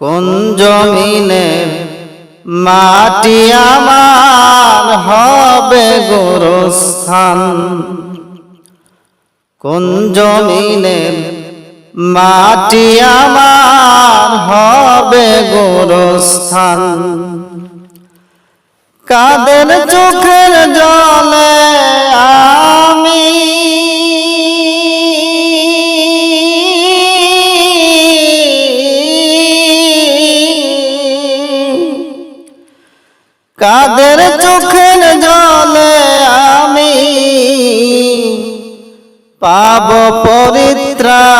কোন জমিনের মাটি আমার হবে গোরস্থান? কোন জমিনের মাটি আমার হবে গোরস্থান? কাদের চোখের জলে আমি কাদের চোখের জলে আমি পাব পরিত্রাণ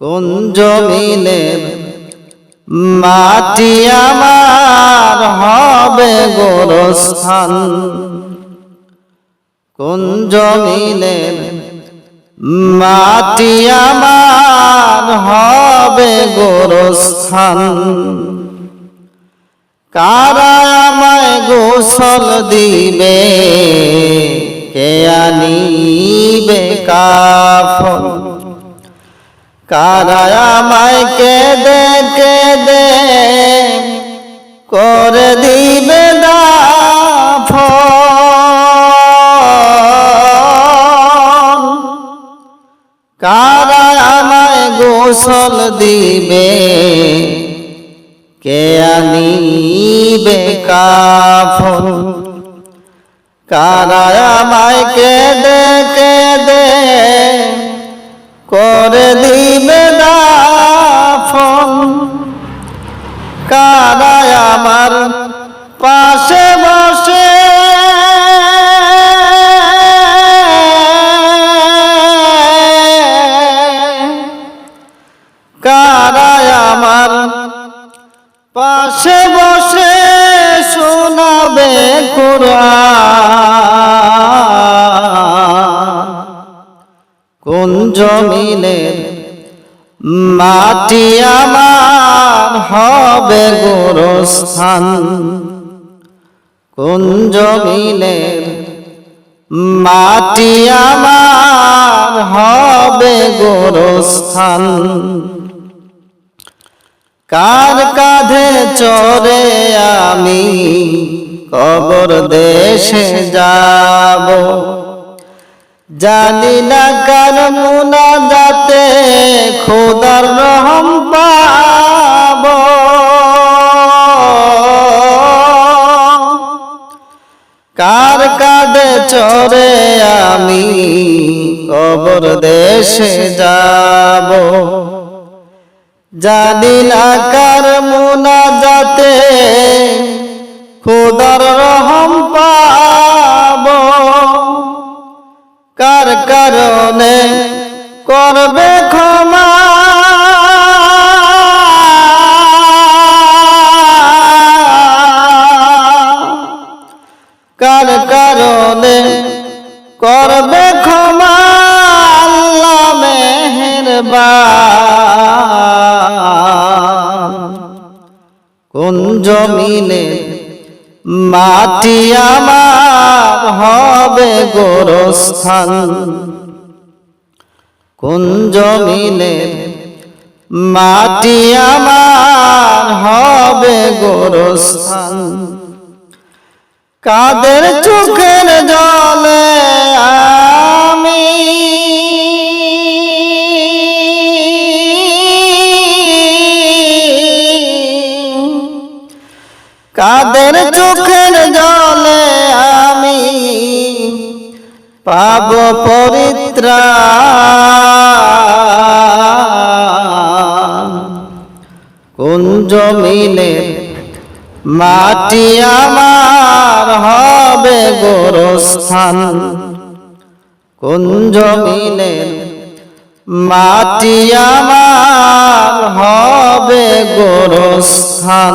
কোন জমিনের মাটি আমার হবে গোরস্থান? কোন জমিনের মাটি আমার হবে গোরস্থান। কারা আমায় গোসল দিবে? কে আনিবে কাফন? কারা আমায় কেঁদে কেঁদে করে দিবে গোসল দিবে, কে আনিবে কাফন? কারা আমায় কেঁদে কেঁদে করে দিবে দাফন? কারা আমার পাশে বসে কোরআন। কোন জমিনের মাটি আমার হবে গোরস্থান? কোন জমিনের মাটি আমার হবে গোরস্থান? কার কাঁধে চড়ে আমি কবর দেশে যাব। জানি না কার মুনা যাতে খোদার রহম পাব। কার কাঁধে চরে আমি কবর দেশে যাব। জানি না কার মুনা যাতে খোদার রহম পাব। কার কারণে করবে ক্ষমা? কার কারণে করবে ক্ষমা? আল্লাহ মেহেরবান। কোন জমিনে মাটি আমার হবে গোরস্থান। কোন জমিনের মাটি আমার হবে গোরস্থান? কাদের চোখের জলে আমি? কাদের চোখের জলে আমি পাব পরিত্রাণ কোন জমিনে মাটি আমার হবে গোরস্থান? কোন জমিনের মাটি আমার হবে গোরস্থান?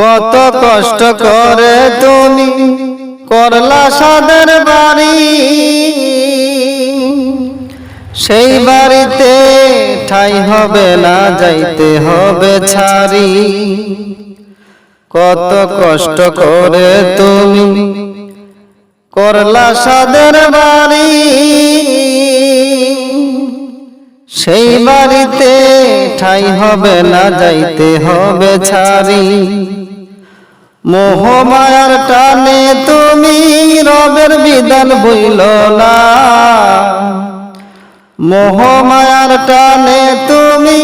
কত কষ্ট করে তুমি করলা সাদের বাড়ি। সেই বাড়িতে ঠাই হবে না, যাইতে হবে ছাড়ি। কত কষ্ট করে তুমি করলা সাদের বাড়ি। সেই বাড়িতে ঠাই হবে না যাইতে হবে ছাড়ি। মোহমায়ার টানে তুমি রবের বিধান বইল না। মোহমায়ার টানে তুমি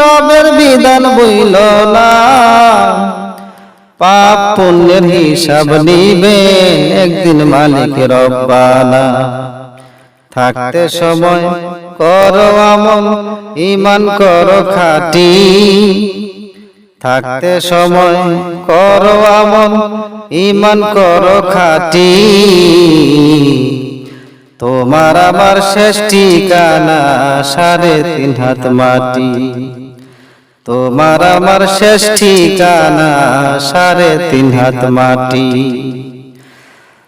রবের বিধান বইল না। পাপ পুণ্যের হিসাব নিবে একদিন মালিক রব্বানা। থাকতে সময় করো আমল ইমান করো খাটি। থাকতে সময় করো আমল ইমান করো খাটি। তোমার আমার শেষ ঠিকানা, সাড়ে তিন হাত মাটি। তোমার আমার শেষ ঠিকানা, সাড়ে তিন হাত মাটি।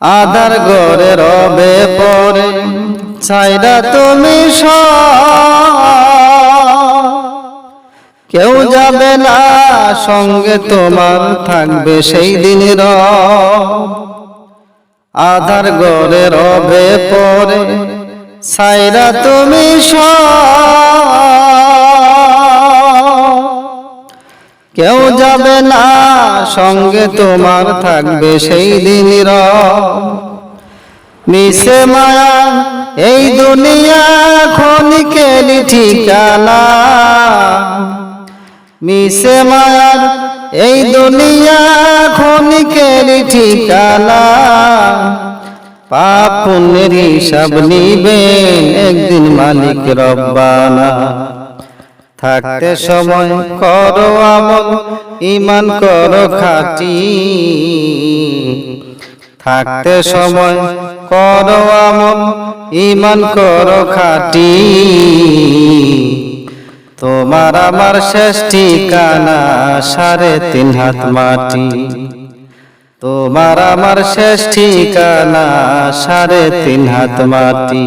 আধার ঘরে রবে পরে, ছাইরা তুমি কেউ যাবে না, সঙ্গে তোমার থাকবে সেই দিনের আধার ঘরে রবে পরে, ছাইরা তুমি কেউ যাবে না সঙ্গে তোমার থাকবে সেই দিনের মিশে মায়া এই দুনিয়া ক্ষণিকের ঠিকানা মিশে মায়ার এই দুনিয়া ক্ষণিকের ঠিকানা পাপ পুণ্যের হিসাব নিবেন একদিন মালিক রব্বানা। থাকতে সময় করো আমল ইমান করো খাটি। থাকতে সময় করো আমল ইমান করো খাটি। তোমার আমার শেষ ঠিকানা সাড়ে তিন হাত মাটি। তোমার আমার শেষ ঠিকানা সাড়ে তিন হাত মাটি।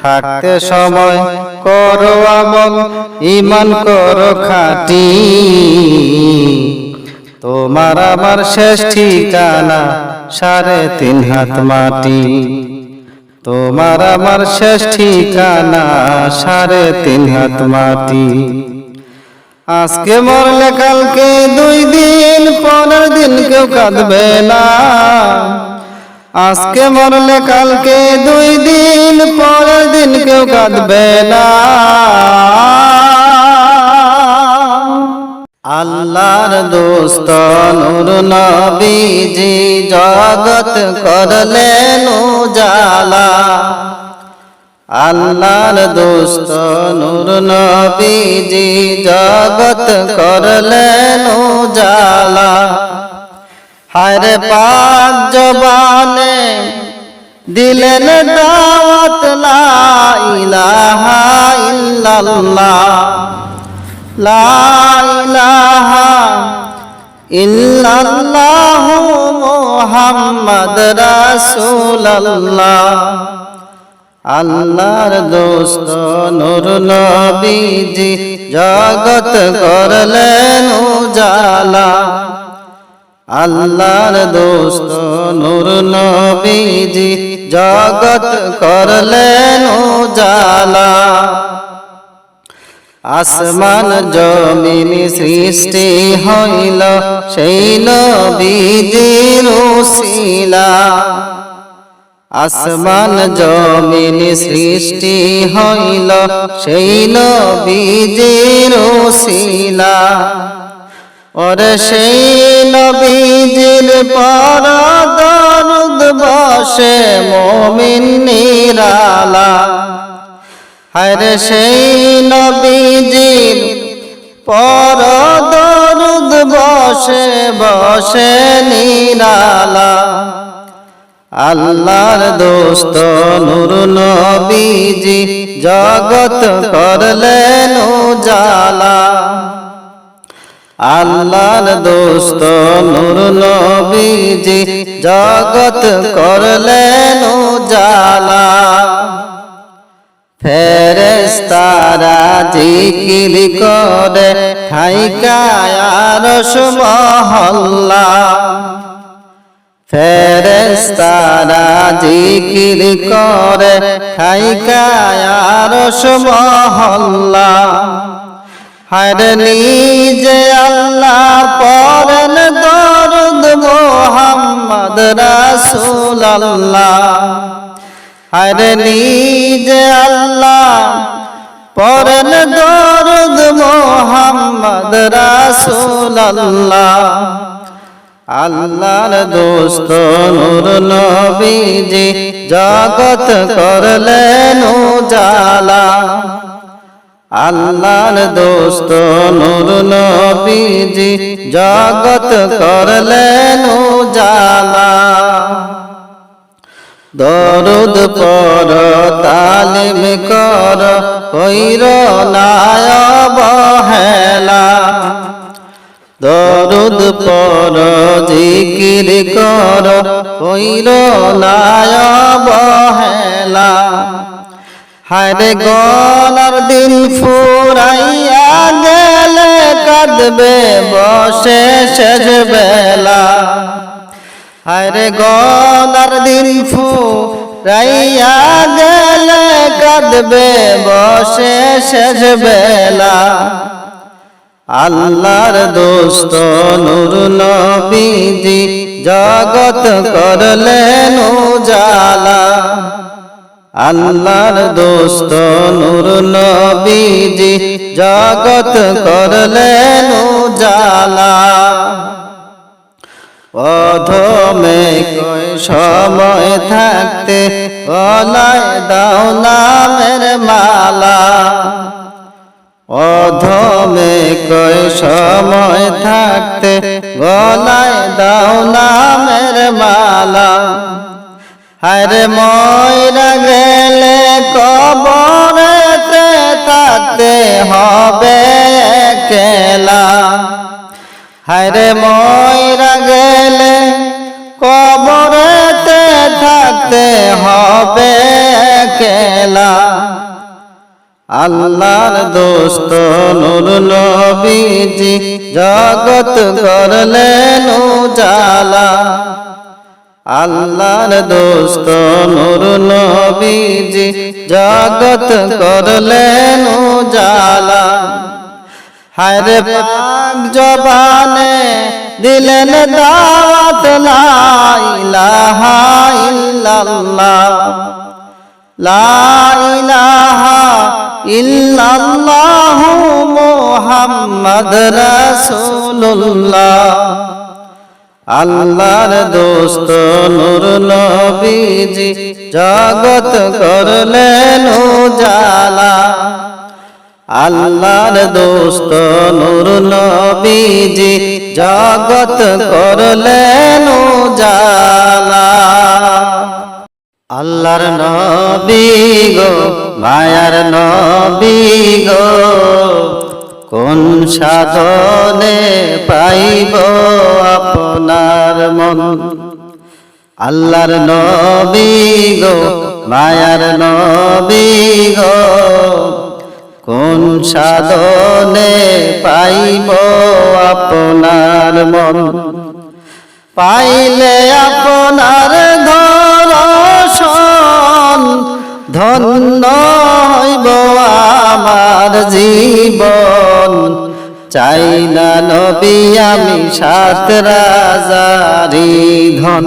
থাকতে সময় করো আমল ইমান করো খাটি। তোমার আমার শেষ ঠিকানা সাড়ে তিন হাত মাটি। তোমার আমার শেষ ঠিকানা সাড়ে তিন হাত মাটি। আজকে মরলে কালকে দুই দিন পরের দিন কেউ কাঁদবে না। আজকে মরলে কালকে দুই দিন, পরের দিন কেউ কাঁদবে না। আল্লাহর দোস্ত নূর নবীজি জগৎ করলেন উজালা। আল্লাহর দোস্ত নূর নবীজি জগৎ করলেন উজালা। হায়রে পাক জবানে দিলেন দাওয়াত লা ইলাহা ইল্লাল্লাহ। লা ইলাহা ইল্লাল্লাহু মুহাম্মদ রাসূলুল্লাহ। আল্লাহর দোস্ত নূর নবীজি জগৎ করলেন উজালা। আল্লাহর দোস্ত, নূর নবীজি জগৎ করলেন উজালা। আসমান জমিন সৃষ্টি হইল, সেই নবীজির উসিলা। আসমান জমিন সৃষ্টি হইল, সেই নবীজির উসিলা। ওরে সেই নবীজির পর দরুদ বসে মমিন নিরালা। হরে সেই নবীজির পর দরুদ বসে বসে নিরালা। আল্লাহর দোস্ত নূর নবীজি জগৎ করলেন উজালা। আল্লাহর দোস্ত নূর নবীজি জগৎ করলেন উজালা। ফেরেস্তারা জিকির করে ঠাইকায়ারস মহল্লা ফেরেস্তারা জিকির করে ঠাইকায়ারস মহল্লা হার নিজে আল্লাহ পরন দরুদ মোহাম্মদ রাসূল আল্লাহ হার নিজে আল্লাহ পরন দরুদ মোহাম্মদ রাসূল আল্লাহ আল্লাহর দোস্ত নূর নবীজি জগৎ করলেন উজালা। আল্লাহর দোস্ত নূর নবীজি জগৎ করলেন উজালা। দরুদ পর তালিম কর কইর নায় বহেলা দরুদ পর জিকির কর কইর নায় বহেলা হায়রে গলার দিন ফুরাইয়া গেলে কাঁদবে, বসে শেষ বেলা। হায়রে গলার দিন ফুরাইয়া গেলে কাঁদবে, বসে শেষ বেলা। আল্লাহর দোস্ত নূর নবীজি জগৎ করলেন উজালা। আল্লাহর দোস্ত নূর নবীজি জগত করলেন অধমে কই সময় থাকতে গলায় দাও নামের মালা। অধমে কই সময় থাকতে গলায় দাও নামের মালা। হায়রে ময়রা গেলে কবরেতে থাকতে হবে কেলা হায়রে ময়রা গেলে কবরেতে থাকতে হবে কেলা আল্লাহর দোস্ত নূর নবীজি জগৎ করলেন উজালা। আল্লাহর দোস্ত নূর নবীজি জগৎ করলেন উজালা। হায় রে পাক জবানে দিলেন দাওয়াত, লা ইলাহা ইল্লাল্লাহ। লা ইলাহা ইল্লাল্লাহু মুহাম্মদ রাসূলুল্লাহ। আল্লাহর দোস্ত নূর নবীজি জগত করলেন উজালা। আল্লাহর দোস্ত নূর নবীজি জগত করলেন উজালা। আল্লাহর নবী গো, মায়ার নবী গো। কোন সাধনে পাইব আপনার মন? আল্লাহর নবী মায়ার নবী কোন সাধনে পাইব আপনার মন? পাইলে আপনার ধরশন ধন্য আমার জীবন। চাই না নবী, আমি সাত রাজারি ধন।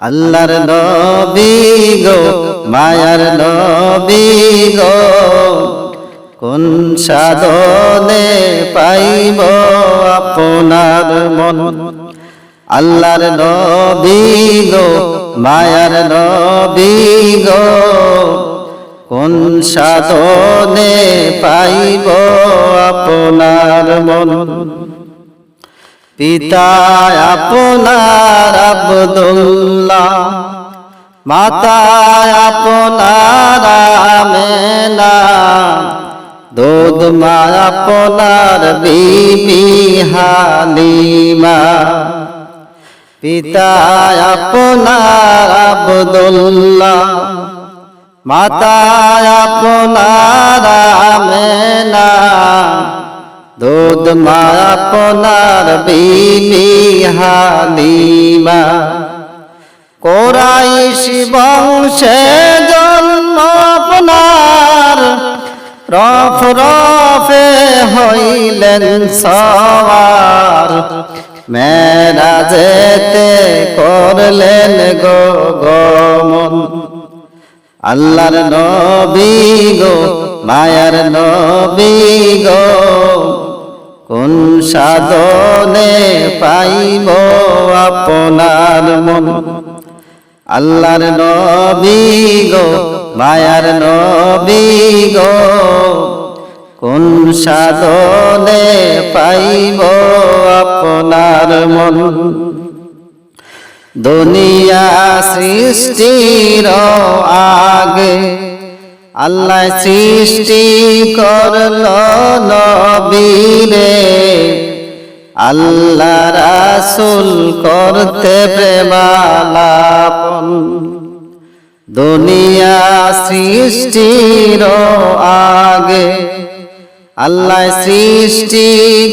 আল্লাহর নবী গো, মায়ার নবী গো, কোন সাধনে পাইব আপনার মন? আল্লাহর নবী গো মায়ার নবী গো, কোন সাধনে পাইব আপনার মন? পিতা আপনার আব্দুল্লাহ, মাতা আপনার আমেনা, দুধ মা আপনার বিবি হালিমা। পিতা আপনার আব্দুল্লাহ, মাতা আপনার আমেনা, দুধ মা আপনার বিবি হালিমা। কোরাইশ বংশে জন্ম আপনার রফ রফে হইলেন সওয়ার। মেরা যেতে করলেন গো গমন। আল্লাহর নবী গো, মায়ার নবী গো, কোন সাধনে পাইব আপনার মন? আল্লাহর নবী গো, মায়ার নবী গো কোন সাধনে পাইব আপনার মন? দুনিয়া সৃষ্টির আগে আল্লাহ সৃষ্টি করল নবীরে। আল্লাহ রাসুল করতে প্রেমালাপন। দুনিয়া সৃষ্টির আগে আল্লাহ সৃষ্টি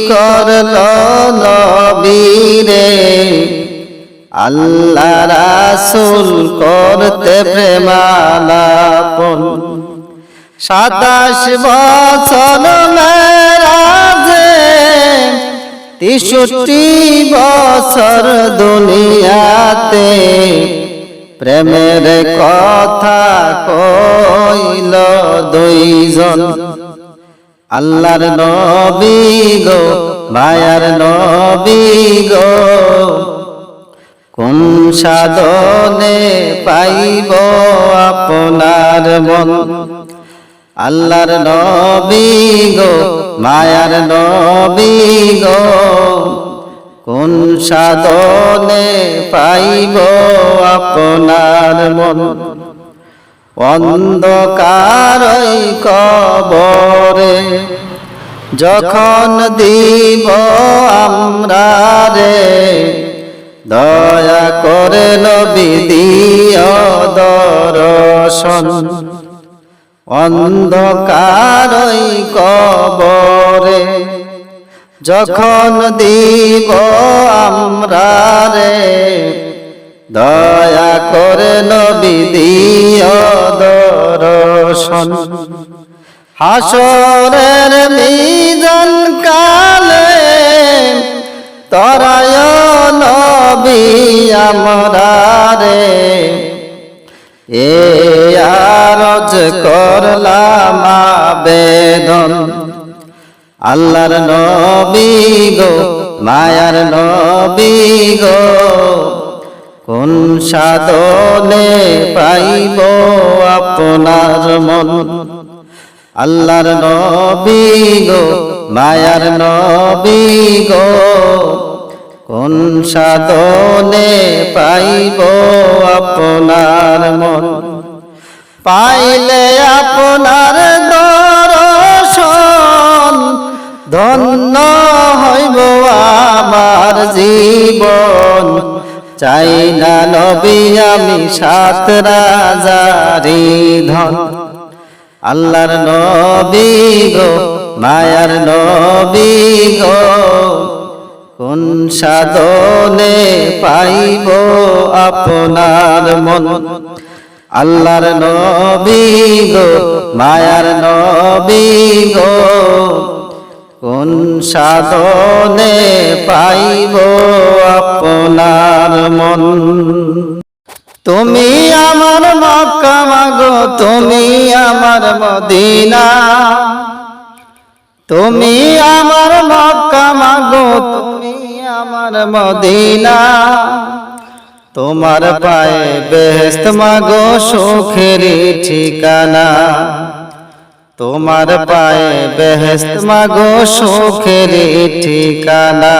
করল নবীরে। আল্লাহ রাসুল করতে প্রেমালাপন। সাতাশ বছর মেরাজে, তেষট্টি বছর দুনিয়াতে প্রেমের কথা কইল দুইজন। আল্লাহর নবী গো মায়ার নবী গো। কোন সাধনে পাইব আপনার মন? আল্লাহর নবী গো মায়ার নবী গো। কোন সাধনে পাইব আপনার মন? অন্ধকারই কবরে, যখন দিব আমরা রে, দয়া করে নবী দিও দর্শন। অন্ধকারই কবরে, যখন দিব আমরা রে দয়া করে নবী দিও দর্শন। হাসরের মিজান কালে তরায় নবী আমরা রে এ আরজ করলাম আবেদন। আল্লাহর নবী গো, মায়ার নবী গো কোন সাধনে পাইব আপনার মন? আল্লাহর নবী গো, মায়ার নবী গো, কোন সাধনে পাইব আপনার মন? পাইলে আপনার দর্শন ধন্য হইব আমার জীবন। চাই না নবী, আমি সাত রাজারি ধন। আল্লাহর নবী গো, মায়ার নবী গো, কোন সাধনে পাইব আপনার মন? আল্লাহর নবী গো, মায়ার নবী গো কোন সাধনে পাইব আপনার মন? তুমি আমার মক্কা, মাগো, তুমি আমার মদিনা। তুমি আমার মক্কা, মাগো, তুমি আমার মদিনা। তোমার পায়ে বেহেস্ত মাগো, সুখের ঠিকানা। তোমার পায়ে বেহেস্ত মাগো সুখের ঠিকানা।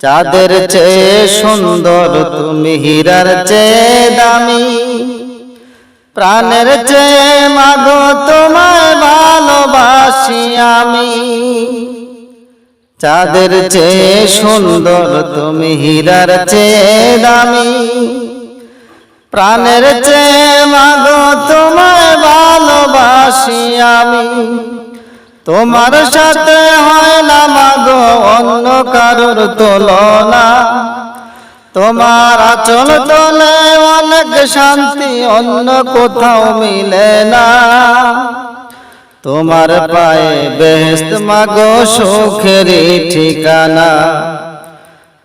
চাঁদের চেয়ে সুন্দর তুমি হীরার চেয়ে দামি। প্রাণের চেয়ে, মাগো, তোমায় ভালোবাসি আমি। চাঁদের চেয়ে সুন্দর তুমি হীরার চেয়ে দামি। প্রাণের চেয়ে, মাগো, তোমায় ভালোবাসি আমি। তোমার সাথে হয় না মাগো অন্য কারোর তুলনা। তোমার আচল তলে অনেক শান্তি, অন্য কোথাও মিলে না। তোমার পায়ে বেহেস্ত মাগো সুখের ঠিকানা।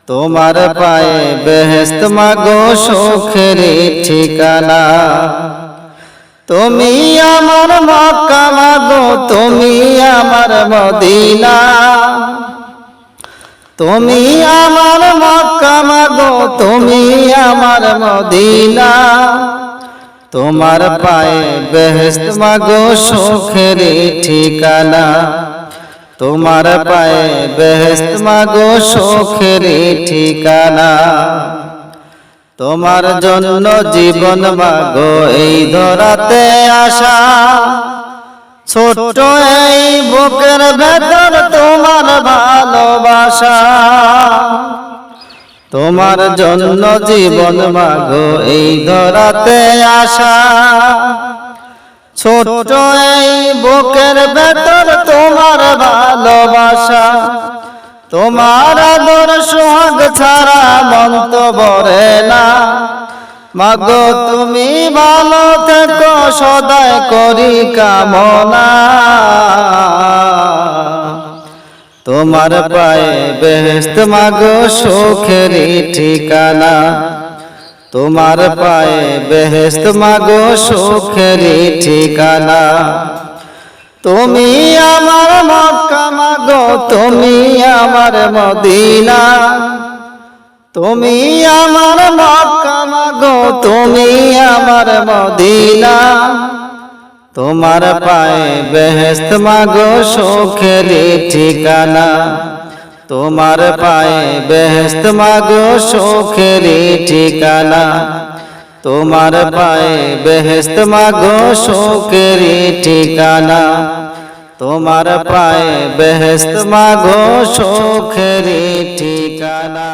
তোমার পায়ে বেহেস্ত মাগো সুখের ঠিকানা। তুমি আমার মক্কা মাগো, তুমি আমার মদিনা। তুমি আমার মক্কা মাগো, তুমি আমার মদিনা। তোমার পায়ে বেহেস্ত মাগো, সুখের ঠিকানা। তোমার পায়ে বেহেস্ত মাগো, সুখের ঠিকানা। তোমার জন্য জীবন মাগো এই ধরাতে আসা ছোট এই বুকের ভেতর তোমার ভালোবাসা। তোমার জন্য জীবন মাগো এই ধরাতে আসা ছোট এই বুকের ভেতর তোমার ভালোবাসা। তোমার আদর সোহাগ ছাড়া মন্ত বরে না। মাগো, তুমি ভালো থেকো, সদায় করি কামনা। তোমার পায়ে বেহেস্ত মাগো সুখের ঠিকানা। তোমার পায়ে বেহেস্ত মাগো সুখের ঠিকানা। তুমি আমার মক্কা, মাগো, তুমি আমার মদিনা। তুমি আমার মক্কা, মাগো, তুমি আমার মদিনা। তোমার পায়ে বেহেস্ত মাগো, সুখের ঠিকানা। তোমার পায়ে বেহেস্ত মাগো, সুখের ঠিকানা। তোমার পায়ে বেহেস্ত মাগো সুখের ঠিকানা। তোমার পায়ে বেহেস্ত মাগো সুখের ঠিকানা।